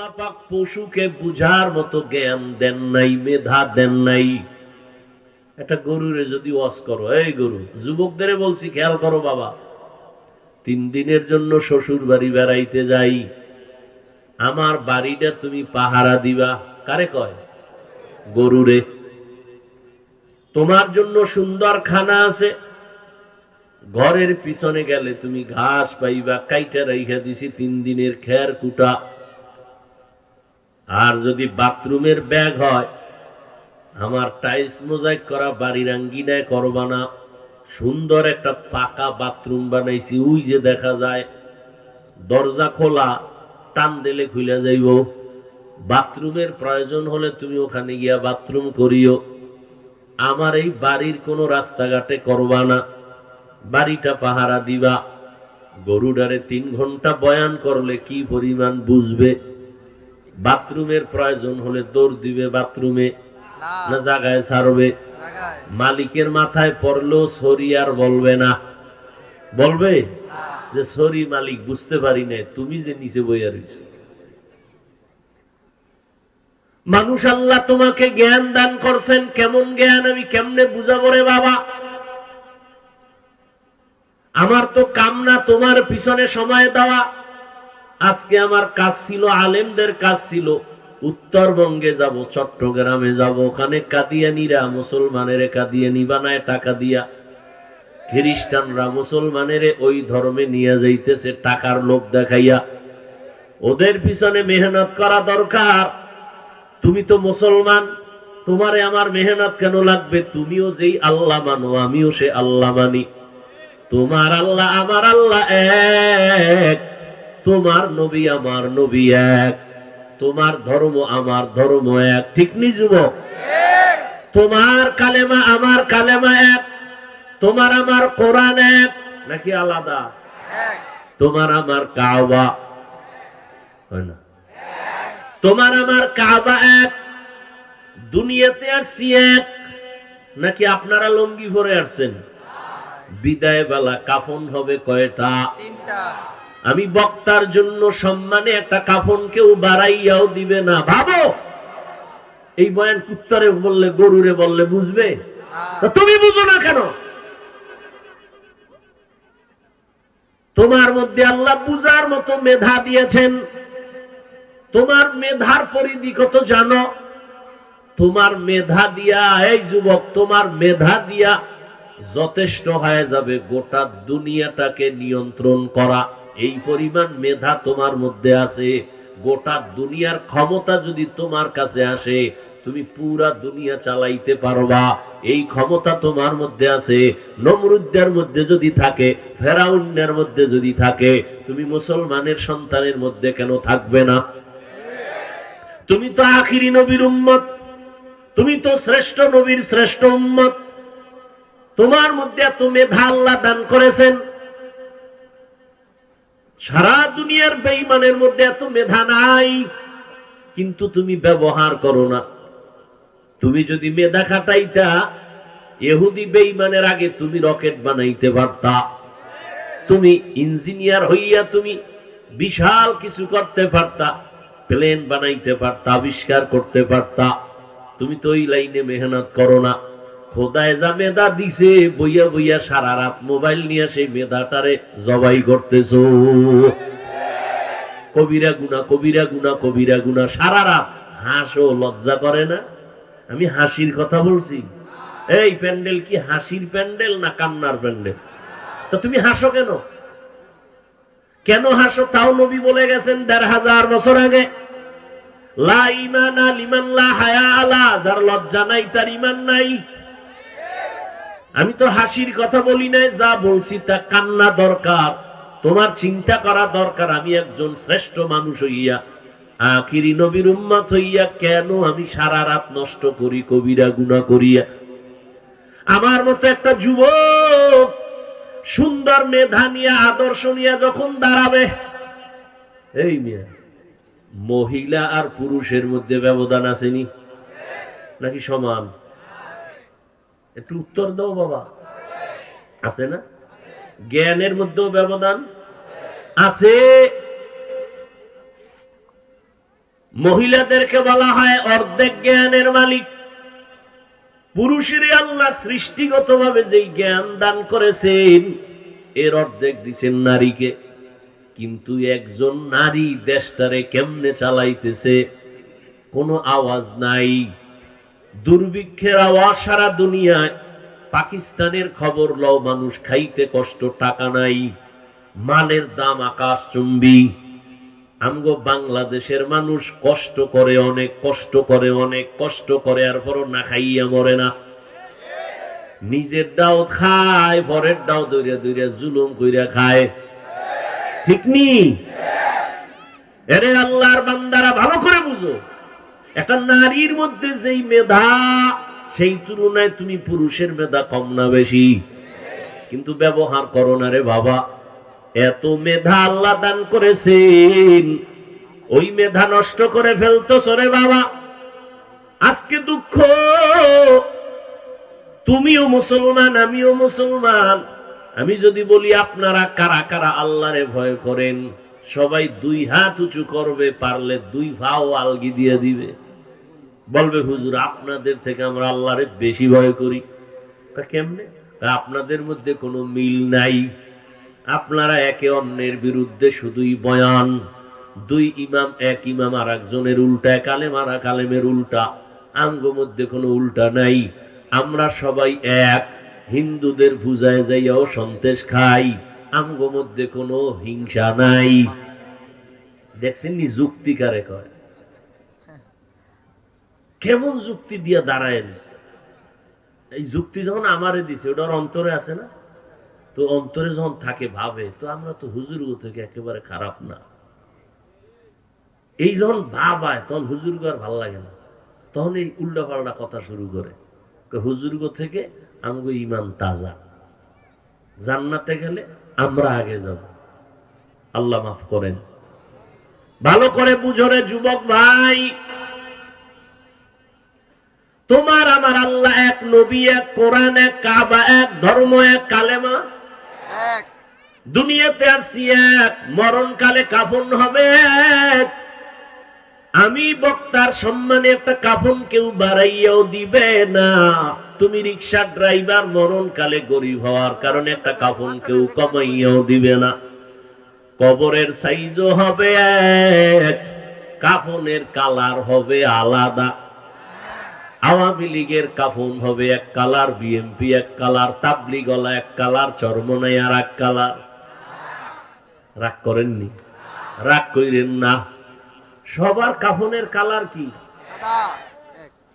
আল্লাহ পাক পশুকে বুঝার মতো জ্ঞান দেন নাই, মেধা দেন নাই। একটা গরুরে যদি ওয়াজ করো, এই গরু, যুবকদের বলছি, খেয়াল করো বাবা, তিন দিনের জন্য শ্বশুর বাড়ি বেড়াইতে যাই, আমার বাড়িটা তুমি পাহারা দিবা, কারে কয়? গরুরে। তোমার জন্য সুন্দর খানা আছে, ঘরের পিছনে গেলে তুমি ঘাস পাইবা, কাইটা রাইখা দিছি, তিন দিনের খের কুটা। আর যদি বাথরুমের ব্যাগ হয়, আমার টাইলস মোজাইক করা বাড়ির আঙ্গিনায় করবা না। সুন্দর একটা পাকা বাথরুম বানাইছি, ওই যে দেখা যায়, দরজা খোলা, টান দিলে খুলে যাইব। বাথরুমের প্রয়োজন হলে তুমি ওখানে গিয়া বাথরুম করিও। আমার এই বাড়ির কোনো রাস্তাঘাটে করবা না। বাড়িটা পাহারা দিবা। গরুডারে তিন ঘণ্টা বয়ান করলে কি পরিমাণ বুঝবে? বাথরুমের প্রয়োজন হলে দৌড় দিবে বাথরুমে না। জায়গায় ছাড়বে। মালিকের মাথায় পড়লেও সরি আর বলবে না। বলবে? যে সরি মালিক বুঝতে পারি না তুমি যে নিচে বইয়া রয়েছ মানুষ আল্লাহ তোমাকে জ্ঞান দান করছেন কেমন জ্ঞান আমি কেমনে বুঝাবো রে বাবা? আমার তো কামনা তোমার পিছনে সময় দেওয়া। আজকে আমার কাজ ছিল, আলেমদের কাজ ছিল। উত্তরবঙ্গে যাব, চট্টগ্রামে যাব, ওখানে কাদিয়ানিরা মুসলমানের কাদিয়ানি বানায় টাকা দিয়া। খ্রিস্টানরা মুসলমানের ওই ধর্মে নিয়ে যাইতেছে, টাকার লোভ দেখাইয়া। ওদের পিছনে মেহনত করা দরকার। তুমি তো মুসলমান, তোমারে আমার মেহনত কেন লাগবে? তুমিও যেই আল্লাহ মানো, আমিও সে আল্লাহ মানি। তোমার আল্লাহ, আমার আল্লাহ এক। তোমার নবী আমার নবী এক। তোমার ধর্ম আমার ধর্ম এক। ঠিক নি যুবক? তোমার কালেমা আমার কালেমা এক। তোমার আমার কোরআন এক। নাকি আলাদা? তোমার আমার কাবা। তোমার আমার কাবা এক। দুনিয়াতে আসছি এক। নাকি আপনারা লঙ্গি ভরে আসছেন? বিদায় বেলা কাফন হবে কয়টা? আমি বক্তার জন্য সম্মানে একটা কাফন কেউ বাড়াইয়াও দিবে না। ভাবো! এই বয়ান কুত্তরে বললে গরুরে বললে বুঝবে? তুমি বুঝো না কেন? তোমার মধ্যে আল্লাহ বুঝার মতো মেধা দিয়েছেন। তোমার মেধার পরিধি কত জানো? তোমার মেধা দিয়া এই যুবক তোমার মেধা দিয়া যথেষ্ট হয়ে যাবে গোটা দুনিয়াটাকে নিয়ন্ত্রণ করা। এই পরিমাণ মেধা তোমার মধ্যে আছে। গোটা দুনিয়ার ক্ষমতা যদি তোমার কাছে আসে, তুমি পুরা দুনিয়া চালাইতে পারবা। এই ক্ষমতা তোমার মধ্যে আছে। নমরুদ্দের মধ্যে যদি থাকে ফেরাউন্নের মধ্যে যদি থাকে, তুমি মুসলমানের সন্তানের মধ্যে কেন থাকবে না? তুমি তো আখিরি নবীর উম্মত। তুমি তো শ্রেষ্ঠ নবীর শ্রেষ্ঠ উম্মত। তোমার মধ্যে এত মেধা আল্লাহ দান করেছেন। সারা দুনিয়ার বেইমানের মধ্যে এত মেধা নাই। কিন্তু তুমি ব্যবহার করো না। তুমি যদি মেধা খাটাইতা এহুদি বেইমানের আগে তুমি রকেট বানাইতে পারতা। তুমি ইঞ্জিনিয়ার হইয়া তুমি বিশাল কিছু করতে পারতা, প্লেন বানাইতে পারতা, আবিষ্কার করতে পারতা। তুমি তো ওই লাইনে মেহনত করো না। খোদায় যা মেধা দিছে, বইয়া বইয়া সারা রাত মোবাইল নিয়ে সেই মেধাটারে জবাই করতেছ। কবিরা গুনা কবিরা গুনা কবিরা গুনা সারা রাত হাসো লজ্জা করে না? আমি হাসির কথা বলছি। এই প্যান্ডেল কি হাসির প্যান্ডেল না কান্নার প্যান্ডেল? তো তুমি হাসো কেন? কেন হাসো? তাও নবী বলে গেছেন দেড় হাজার বছর আগে। লা ইমানা লিমান লা হায়া আলা যার লজ্জা নাই, তার ইমান নাই। আমি তো হাসির কথা বলি নাই, যা বলছি তা কান্না দরকার। তোমার চিন্তা করা দরকার, আমি একজন শ্রেষ্ঠ মানুষ হইয়া, আখিরি নবীর উম্মত হইয়া কেন আমি সারা রাত নষ্ট করি, কবিরা গুণা করিয়া? আমার মতো একটা যুবক, সুন্দর মেধা নিয়ে, আদর্শ নিয়ে যখন দাঁড়াবে, এই মিয়া, মহিলা আর পুরুষের মধ্যে ব্যবধান আসেনি নাকি সমান? একটু উত্তর দাও বাবা। আছে না? জ্ঞানের মধ্যেও ব্যবধান আছে। মহিলাদেরকে বলা হয় অর্ধেক জ্ঞানের মালিক। পুরুষের আল্লাহ সৃষ্টিগতভাবে যেই জ্ঞান দান করেছেন, এর অর্ধেক দিছেন নারীকে। কিন্তু একজন নারী দেশটারে কেমনে চালাইতেছে, কোনো আওয়াজ নাই। দুর্ভিক্ষের আওয়াজ সারা দুনিয়ায়। পাকিস্তানের খবর লও, মানুষ খাইতে কষ্ট, টাকা নাই। মালের দাম আকাশ চুম্বি। আমগো বাংলাদেশের মানুষ কষ্ট করে অনেক, কষ্ট করে অনেক, কষ্ট করে, আর পরও না খাইয়া মরে না। নিজের ডাও খায়, পরের দাও দৈরা দৈরা জুলুম কইরা খায়। ঠিক নি? আল্লাহর বান্দারা ভালো করে বুঝো। একটা নারীর মধ্যে যেই মেধা, সেই তুলনায় তুমি পুরুষের মেধা কম না বেশি। কিন্তু ব্যবহার করো না রে বাবা। এত মেধা আল্লাহ দান করেছেন। ওই মেধা নষ্ট করে ফেলতো সরে বাবা। আজকে দুঃখ। তুমিও মুসলমান, আমিও মুসলমান। আমি যদি বলি আপনারা কারা কারা আল্লাহরে ভয় করেন? সবাই দুই হাত উঁচু করবে, পারলে দুই ভাও আলগি দিয়ে দিবে। বলবে, হুজুর, আপনাদের থেকে আমরা আল্লাহরে বেশি ভয় করি। তা কেমনে? আপনাদের মধ্যে কোনো মিল নাই। আপনারা একে অন্যের বিরুদ্ধে শুধুই বয়ান। দুই ইমাম, এক ইমাম আর একজনের উল্টা, কালেম আর কালেমের উল্টা। আঙ্গ মধ্যে কোনো উল্টা নাই। আমরা সবাই এক। হিন্দুদের বুঝায় যাইয়াও সন্দেশ খাই। আঙ্গ মধ্যে কোনো হিংসা নাই। দেখছেন নি যুক্তি কারে কয়? কেমন যুক্তি দিয়া দাঁড়ায় নিছে এই যুক্তি যখন আমারে দিছে ওটার অন্তরে আছে না? তো অন্তরে যখন থাকে ভাবে, তো আমরা তো হুজুর থেকে একেবারে খারাপ না। এই যখন ভাব হয় তখন হুজুর আর ভালো লাগে না। তখন এই উল্টা পাল্টা কথা শুরু করে। হুজুর্গ থেকে আমাকে ইমান তাজা। জান্নাতে গেলে আমরা আগে যাব। আল্লাহ মাফ করেন। ভালো করে বুঝরে যুবক ভাই। তোমার আমার আল্লাহ এক নবী এক কোরআন এক কাবা এক ধর্ম এক কালেমা। এক। দুনিয়াতে আসছি এক মরণকালে কাফন হবে এক। আমি বক্তার সম্মানে একটা কাফন কেউ বাড়াইয়াও দিবে না। তুমি রিক্সা ড্রাইভার মরণকালে গরিব হওয়ার কারণে একটা কাফন কেউ কমাইয়াও দিবে না। কবরের সাইজও হবে এক কাফনের কালার হবে আলাদা। আওয়ামী লীগের কাফন হবে এক কালার বিএমপি এক কালার তাবলি গলা এক কালার চরমনাই আর এক কালার। রাগ করেননি? রাগ কইরেন না। সবার কাফনের কালার কি?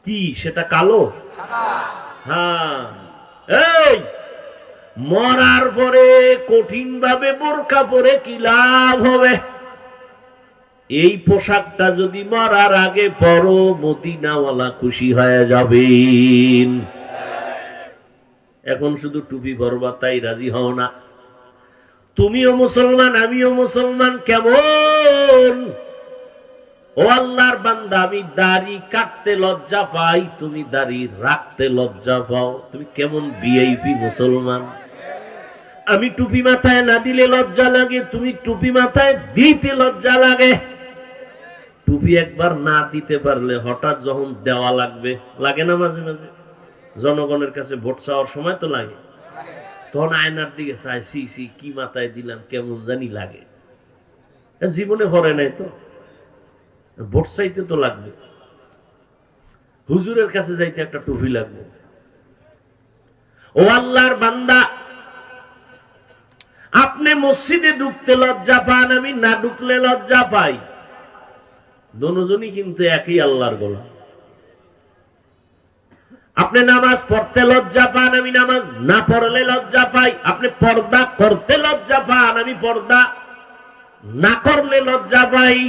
কি সেটা কালো? সাদা। হ্যাঁ। এই, মরার পরে কঠিন ভাবে বোরকা পরে কি লাভ হবে? এই পোশাকটা যদি মরার আগে পরো, মদিনাওয়ালা খুশি হয়ে যাবেন। এখন শুধু টুপি পরবা, তাই রাজি হও না। তুমিও মুসলমান, আমিও মুসলমান, কেমন? ও আল্লাহর বান্দা, আমি দাড়ি কাটতে লজ্জা পাই, তুমি দাড়ি রাখতে লজ্জা পাও। তুমি কেমন ভিআইপি মুসলমান? আমি টুপি মাথায় না দিলে লজ্জা লাগে, তুমি টুপি মাথায় দিতে লজ্জা লাগে। টুপি একবার না দিতে পারলে হঠাৎ যখন দেওয়া লাগবে, লাগে না মাঝে মাঝে? জনগণের কাছে ভোট চাওয়ার সময় তো লাগে। তখন আয়নার দিকে চাই সি সি কি মাথায় দিলাম, কেমন জানি লাগে। জীবনে ভরে নাই তো। ভোট চাইতে তো লাগবে। হুজুরের কাছে যাইতে একটা টুপি লাগবে। ও আল্লাহর বান্দা, আপনি মসজিদে ঢুকতে লজ্জা পান, আমি না ঢুকলে লজ্জা পাই। দনোজনই কিন্তু একই আল্লাহর গোলাম। আপনি নামাজ পড়তে লজ্জা পান, আমি নামাজ না পড়লে লজ্জা পাই। আপনি পর্দা করতে লজ্জা পান, আমি পর্দা না করলে লজ্জা পাই।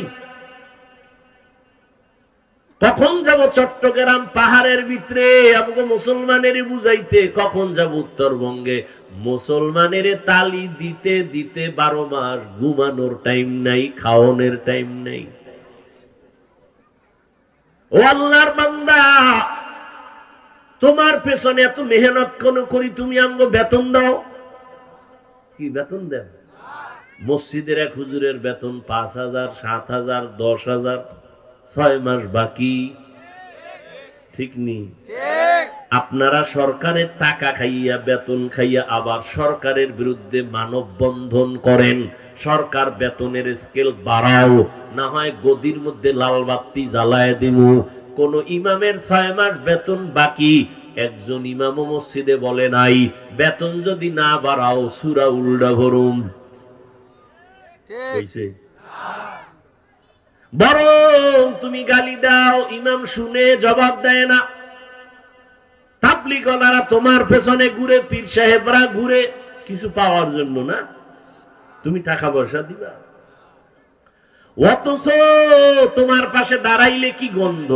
কখন যাব চট্টগ্রাম পাহাড়ের ভিতরে? আমাকে মুসলমানের বুঝাইতে, কখন যাব উত্তরবঙ্গে? মুসলমানের তালি দিতে দিতে বারো মাস ঘুমানোর টাইম নাই খাওয়ানোর টাইম নাই। ও আল্লাহর বান্দা, তোমার পেছনে এত মেহনত কোন করি তুমি আমগো বেতন দাও? কি বেতন দেন? মসজিদের এক হুজুরের বেতন পাঁচ হাজার, সাত হাজার, দশ হাজার। ছয় মাস বাকি। ঠিক নেই আপনারা সরকারের টাকা খাইয়া বেতন খাইয়া আবার সরকারের বিরুদ্ধে মানববন্ধন করেন। সরকার বেতনের স্কেল বাড়াও না হয় গদির মধ্যে লাল বাতি জ্বালায় দিমু। কোন ইমামের ছয় মাস বেতন বাকি একজন ইমামও মসজিদে বলে নাই বেতন যদি না বাড়াও সুরা উল্ডা ভরুম। ঠিক। হইছে? বরং তুমি গালি দাও, ইমাম শুনে জবাব দেয় না। তোমার পেছনে ঘুরে, পীর সাহেবরা ঘুরে, কিছু পাওয়ার জন্য না? তুমি টাকা পয়সা দিবা। তোমার পাশে দাঁড়াইলে কি গন্ধ?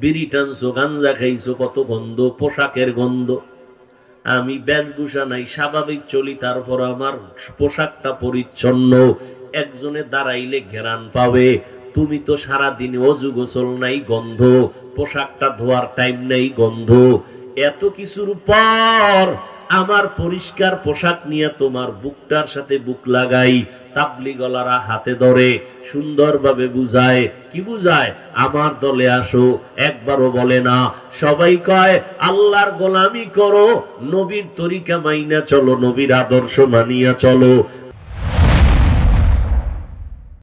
বিড়ি টানছো, গাঞ্জা খাইছো, কত গন্ধ, পোশাকের গন্ধ। আমি বেশভূষা নাই, স্বাভাবিক চলি, তারপর আমার পোশাকটা পরিচ্ছন্ন। একজনে দাঁড়াইলে ঘেরান পাবে। তুমি তো সারা দিন অজু গোসল নাই, গন্ধ। পোশাকটা ধোয়ার টাইম নাই, গন্ধ। এত কিছুর পর আমার পরিষ্কার পোশাক নিয়ে তোমার বুকটার সাথে বুক লাগাই। তাবলি গলারা হাতে ধরে, সুন্দরভাবে বুঝায়। কি বুঝায়? আমার দলে আসো, একবারও বলে না। সবাই কয়, আল্লাহর গোলামি করো, নবীর তরিকা মাইনা চলো, নবীর আদর্শ মানিয়া চলো।